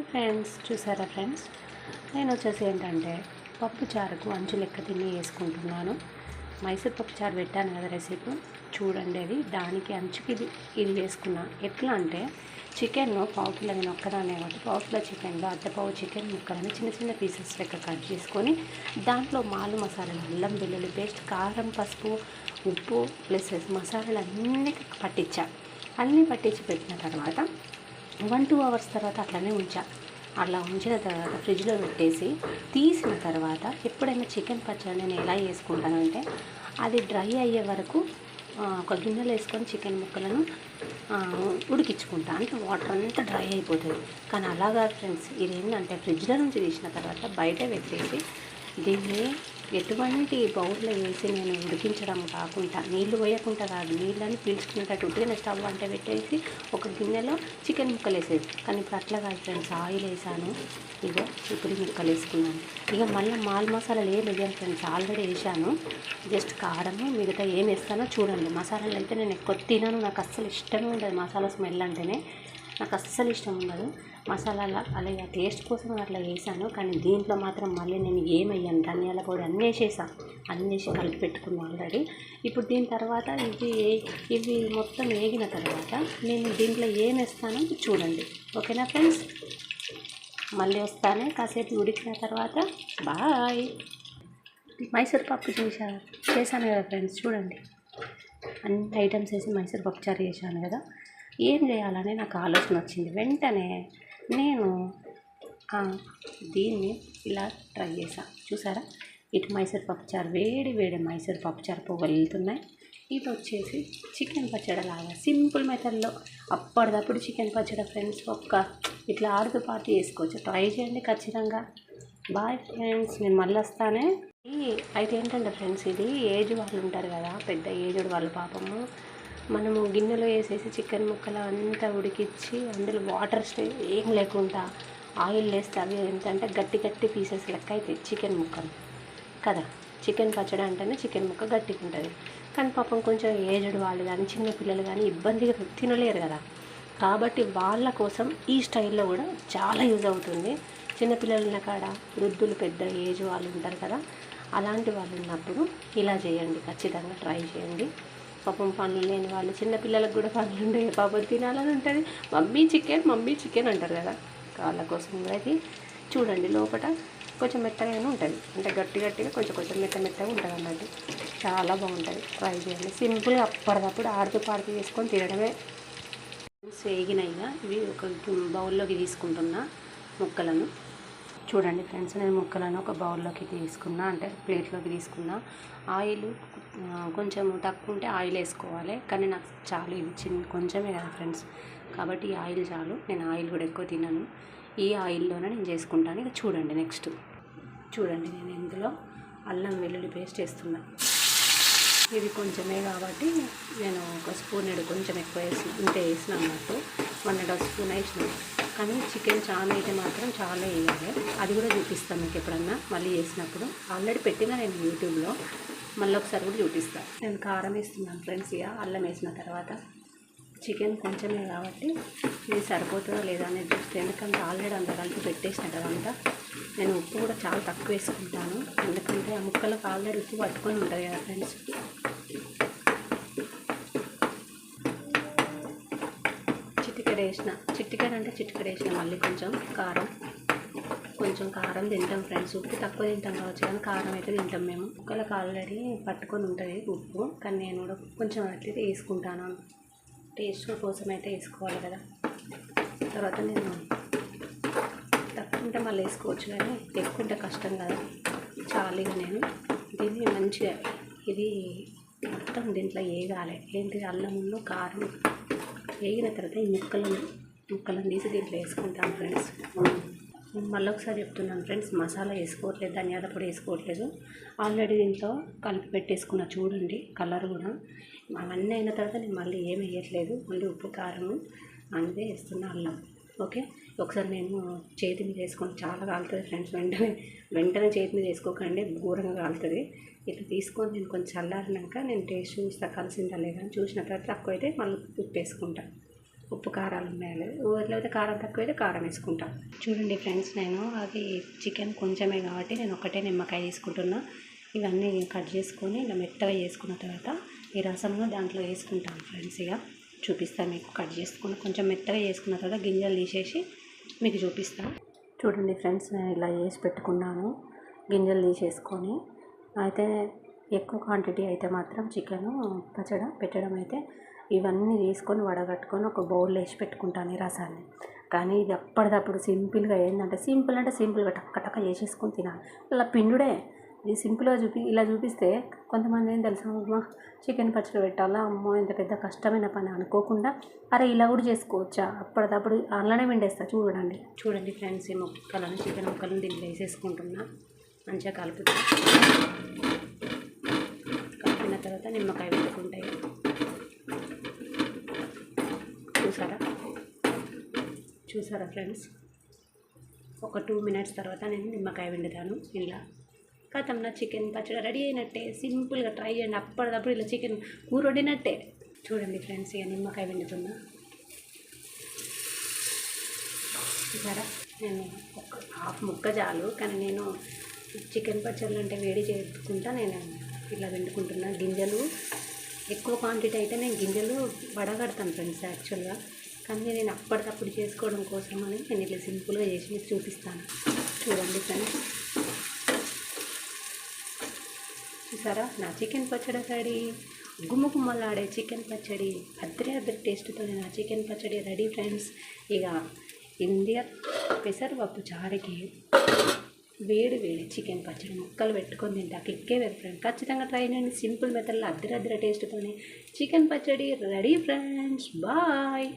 Hi friends చూసారా friends? నేను వచ్చేసి ఏంటంటే పప్పు చారుకు అంచు లెక్క తిని వేసుకుంటున్నాను. మైసూర్ పప్పు చారు పెట్టాను కదా రెసిపీ. చూడండి అది దానికి అంచుకి ఇది ఇది వేసుకున్నా. ఎట్లా అంటే చికెన్ పావు కిలో నేను ఒక్కదానే కాబట్టి పావు కిలో చికెన్లో అద్దపావు చికెన్ ముక్కలని చిన్న చిన్న పీసెస్ లెక్క కట్ చేసుకొని దాంట్లో మాలు మసాలాలు అల్లం వెల్లుల్లి పేస్ట్ కారం పసుపు ఉప్పు ప్లస్ మసాలాలు అన్నీ పట్టించా. అన్నీ పట్టించి పెట్టిన తర్వాత వన్ టూ అవర్స్ తర్వాత అట్లనే ఉంచా. అట్లా ఉంచిన తర్వాత ఫ్రిడ్జ్లో పెట్టేసి తీసిన తర్వాత ఎప్పుడైనా చికెన్ పచ్చడి నేను ఎలా చేసుకుంటానంటే అది డ్రై అయ్యే వరకు ఒక గిన్నెలో వేసుకొని చికెన్ ముక్కలను ఉడికించుకుంటా. అంటే వాటర్ అంతా డ్రై అయిపోతుంది. కానీ అలాగా ఫ్రెండ్స్ ఇది ఏంటంటే ఫ్రిడ్జ్లో నుంచి తీసిన తర్వాత బయట పెట్టేసి దీన్ని ఎటువంటి బౌల్లో వేసి నేను ఉడికించడం కాకుండా నీళ్ళు పోయకుండా కాదు నీళ్ళని పీల్చుకునేటట్టు ఉట్టిగా స్టవ్ వంట పెట్టేసి ఒక గిన్నెలో చికెన్ ముక్కలు వేసేది కానీ ఇప్పుడు అట్లా కాదు ఫ్రెండ్స్ ఆయిల్ వేసాను. ఇగో ఇప్పుడు ముక్కలు వేసుకున్నాను ఇక మళ్ళీ మాల్ మసాలాలు ఏం వేయాలి ఫ్రెండ్స్ ఆల్రెడీ వేసాను. జస్ట్ కారము మిగతా ఏం వేస్తానో చూడండి. మసాలాలు అయితే నేను ఎక్కువ తినను నాకు అస్సలు ఇష్టమే ఉండదు మసాలా స్మెల్ అంటేనే. నాకు అస్సలు ఇష్టం ఉండదు. మసాలాల? అలాగే టేస్ట్ కోసం అట్లా వేసాను కానీ దీంట్లో మాత్రం మళ్ళీ నేను ఏమయ్యాను? ధనియాల పొడి అన్నీ వేసేసాను అన్నీ వేసి కలిపి పెట్టుకున్నాను ఆల్రెడీ ఇప్పుడు దీని తర్వాత ఇవి ఇవి మొత్తం వేగిన తర్వాత నేను దీంట్లో ఏం వేస్తానో చూడండి. ఓకేనా ఫ్రెండ్స్? మళ్ళీ వస్తానే. కాసేపు ఉడికిన తర్వాత బాయ్. మైసూర్ పప్పు చేశాను చేశాను కదా ఫ్రెండ్స్? చూడండి. అన్ని ఐటమ్స్ వేసి మైసూర్ పప్పు చారు చేశాను కదా. ఏం చేయాలనే నాకు ఆలోచన వచ్చింది. వెంటనే నేను దీన్ని ఇలా ట్రై చేశాను చూసారా? ఇటు మైసూర్ పప్పుచారు వేడి వేడి మైసూర్ పప్పుచారు చారు వెళ్తున్నాయి ఇది వచ్చేసి చికెన్ పచ్చడి లాగా సింపుల్ మెథడ్లో అప్పటిదప్పుడు చికెన్ పచ్చడి ఫ్రెండ్స్ ఒక్క ఇట్లా ఆడుతూ పాటు చేసుకోవచ్చు. ట్రై చేయండి ఖచ్చితంగా. బాయ్ ఫ్రెండ్స్ నేను మళ్ళీ వస్తానే. అయితే ఏంటంటే ఫ్రెండ్స్ ఇది ఏజ్ వాళ్ళు ఉంటారు కదా పెద్ద ఏజ్డ్ వాళ్ళు పాపము. మనము గిన్నెలో వేసేసి చికెన్ ముక్కలు అంతా ఉడికిచ్చి అందులో వాటర్ ఏం లేకుండా ఆయిల్ వేస్తే అవి ఏంటంటే గట్టి గట్టి పీసెస్ లెక్క అవుతాయి చికెన్ ముక్కలు. కదా? చికెన్ పచ్చడి అంటేనే చికెన్ ముక్క గట్టిగా ఉంటుంది. కానీ పాపం కొంచెం ఏజ్డ్ వాళ్ళు కానీ చిన్న పిల్లలు కానీ ఇబ్బందిగా తినలేరు కదా. కాబట్టి వాళ్ళ కోసం ఈ స్టైల్లో కూడా చాలా యూజ్ అవుతుంది. చిన్నపిల్లలు ఉన్న కాడ వృద్ధులు పెద్ద ఏజ్ వాళ్ళు ఉంటారు కదా అలాంటి వాళ్ళు ఉన్నప్పుడు ఇలా చేయండి ఖచ్చితంగా ట్రై చేయండి. పాపం పనులు లేని వాళ్ళు చిన్నపిల్లలకు కూడా పనులు ఉండే పాపం తినాలని ఉంటుంది. మమ్మీ చికెన్ మమ్మీ చికెన్ అంటారు కదా. వాళ్ళ కోసం కూడా చూడండి లోపల కొంచెం మెత్తగానే ఉంటుంది. అంటే గట్టి గట్టిగా కొంచెం కొంచెం మెత్త మెత్తగా ఉంటుంది అన్నట్టు. చాలా బాగుంటుంది. ట్రై చేయండి. సింపుల్గా అప్పటికప్పుడు ఆడుతూ పాడుతూ చేసుకొని తినడమే. వేగినాయిగా ఇవి ఒక బౌల్లోకి తీసుకుంటున్నా ముక్కలను. చూడండి ఫ్రెండ్స్ నేను ముక్కలను ఒక బౌల్లోకి తీసుకున్నా అంటే ప్లేట్లోకి తీసుకున్నా. ఆయిల్ కొంచెం తక్కువ ఉంటే ఆయిల్ వేసుకోవాలి కానీ నాకు చాలు ఇది చిన్న కొంచెమే కదా ఫ్రెండ్స్. కాబట్టి ఈ ఆయిల్ చాలు నేను ఆయిల్ కూడా ఎక్కువ తినను. ఈ ఆయిల్లోనే నేను చేసుకుంటాను. ఇక చూడండి నెక్స్ట్. చూడండి నేను ఇందులో అల్లం వెల్లుల్లి పేస్ట్ వేస్తున్నా. ఇది కొంచెమే కాబట్టి నేను ఒక స్పూన్ కొంచెం ఎక్కువ వేసి ఇంతే వేసిన అన్నట్టు. వన్ అండ్ హాఫ్ స్పూన్ వేసినాను కానీ చికెన్ చాలా అయితే మాత్రం చాలా వేయాలి అది కూడా చూపిస్తాను మీకు ఎప్పుడన్నా మళ్ళీ చేసినప్పుడు. ఆల్రెడీ పెట్టిన నేను యూట్యూబ్లో. మళ్ళీ ఒకసారి కూడా చూపిస్తాను నేను కారం వేస్తున్నాను ఫ్రెండ్స్ ఇక అల్లం వేసిన తర్వాత. చికెన్ కొంచెమే కాబట్టి ఇది సరిపోతుందో లేదా అనేది చూస్తే ఎందుకంటే ఆల్రెడీ అంత కలిపి పెట్టేసిన కదంతా నేను ఉప్పు కూడా చాలా తక్కువ వేసుకుంటాను. ఎందుకంటే ఆ ముక్కలకు ఆల్రెడీ ఉప్పు పట్టుకొని ఉంటుంది కదా ఫ్రెండ్స్. చిటికెడ వేసిన చిటికెడ అంటే చిటికెడ వేసిన మళ్ళీ కొంచెం కారం. కొంచెం కారం తింటాం ఫ్రెండ్స్. ఉప్పు తక్కువ తింటాం కావచ్చు కానీ కారం అయితే తింటాం మేము. ఒకళ్ళకి ఆల్రెడీ పట్టుకొని ఉంటుంది ఉప్పు. కానీ నేను కూడా కొంచెం అట్లయితే వేసుకుంటాను. టేస్ట్ కోసం అయితే వేసుకోవాలి కదా. తర్వాత నేను తక్కువ ఉంటే మళ్ళీ వేసుకోవచ్చు కానీ ఎక్కువ ఉంటే కష్టం కదా. చాలీగా నేను. దీన్ని మంచిగా ఇది మొత్తం దీంట్లో వేగాలి ఏంటి అల్లంలో కారం. వేగిన తర్వాత ఈ ముక్కలను ముక్కలను తీసి దీంట్లో వేసుకుంటాను ఫ్రెండ్స్. మళ్ళీ ఒకసారి చెప్తున్నాను ఫ్రెండ్స్ మసాలా వేసుకోవట్లేదు ధనియాల పొడి వేసుకోవట్లేదు. ఆల్రెడీ దీంట్లో కలిపి పెట్టేసుకున్న చూడండి కలర్ కూడా. అవన్నీ అయిన తర్వాత నేను మళ్ళీ ఏం వేయట్లేదు మళ్ళీ ఉప్పు కారము అంతే వేస్తున్నా అల్లం. ఓకే? ఒకసారి నేను చేతి మీద వేసుకొని చాలా కాలుతుంది ఫ్రెండ్స్. వెంటనే వెంటనే చేతి మీద వేసుకోకండి ఘోరంగా కాలుతుంది. ఇట్లా తీసుకొని నేను కొంచెం చల్లారినాక నేను టేస్ట్ చూస్తా కలిసిందా లేదా అని చూసిన తర్వాత తక్కువ అయితే మళ్ళీ ఉప్పు వేసుకుంటా. ఉప్పు కారాలు ఉన్నాయి లేకపోతే కారం తక్కువ అయితే కారం వేసుకుంటాను చూడండి ఫ్రెండ్స్ నేను అది చికెన్ కొంచెమే కాబట్టి నేను ఒకటే నిమ్మకాయ తీసుకుంటున్నా. ఇవన్నీ కట్ చేసుకొని ఇలా మెత్తగా చేసుకున్న తర్వాత ఈ రసంలో దాంట్లో వేసుకుంటాను ఫ్రెండ్స్. ఇక చూపిస్తాను మీకు కట్ చేసుకుని కొంచెం మెత్తగా చేసుకున్న తర్వాత గింజలు తీసేసి మీకు చూపిస్తాను చూడండి ఫ్రెండ్స్ నేను ఇలా చేసి పెట్టుకున్నాను. గింజలు తీసేసుకొని. అయితే ఎక్కువ క్వాంటిటీ అయితే మాత్రం చికెన్ పచ్చడి పెట్టడం అయితే ఇవన్నీ తీసుకొని వడగట్టుకొని ఒక బౌల్ వేసి పెట్టుకుంటాను ఈ రసాన్ని. కానీ ఇది అప్పటిదప్పుడు సింపుల్గా ఏంటంటే సింపుల్ అంటే సింపుల్గా టక్క టక్క చేసేసుకొని తినాలి. ఇలా పిండుడే ఇది సింపుల్గా చూపి ఇలా చూపిస్తే కొంతమంది ఏం తెలుసా? అమ్మా చికెన్ పచ్చడి పెట్టాలా? అమ్మో ఇంత పెద్ద కష్టమైన పని అనుకోకుండా అరే ఇలా కూడా చేసుకోవచ్చా? అప్పటిదప్పుడు అలానే పిండేస్తా చూడండి. చూడండి ఫ్రెండ్స్ ఈ ముక్కలను చికెన్ ముక్కలను దీంట్లో వేసేసుకుంటున్నా. మంచిగా కలుపుతా. కలిపిన తర్వాత నిమ్మకాయ పెట్టుకుంటాయి చూసారా? చూసారా ఫ్రెండ్స్? ఒక టూ మినిట్స్ తర్వాత నేను నిమ్మకాయ వండుతాను ఇలా. కథం నా చికెన్ పచ్చడి రెడీ అయినట్టే. సింపుల్గా ట్రై చేయండి. అప్పటిదప్పుడు ఇలా చికెన్ కూర వండినట్టే చూడండి ఫ్రెండ్స్ ఇక నిమ్మకాయ వండుతున్నా సరే నేను ఒక హాఫ్ ముక్క చాలు కానీ నేను చికెన్ పచ్చళ్ళు అంటే వేడి చేసుకుంటా. నేను ఇలా వండుకుంటున్నా గింజలు ఎక్కువ క్వాంటిటీ అయితే నేను గింజలు వడగడతాను ఫ్రెండ్స్ యాక్చువల్గా కానీ నేను అప్పటికప్పుడు చేసుకోవడం కోసమని నేను ఇట్లా సింపుల్గా చేసి మీకు చూపిస్తాను. చూడండి ఫ్రెండ్స్. చూసారా? నా చికెన్ పచ్చడి రెడీ. గుమ్మగుమ్మలాడే చికెన్ పచ్చడి అద్దరి అద్దరి టేస్ట్తో నా చికెన్ పచ్చడి రెడీ ఫ్రెండ్స్. ఇక ఇండియా పెసరపప్పు చారుకి వేడి వేడి చికెన్ పచ్చడి ముక్కలు పెట్టుకొని తింటాక ఎక్కే వేరు ఫ్రెండ్ ఖచ్చితంగా ట్రై చేయండి. సింపుల్ మెథడ్లో అద్దరి అద్దరి టేస్ట్తోనే చికెన్ పచ్చడి రెడీ ఫ్రెండ్స్. బాయ్.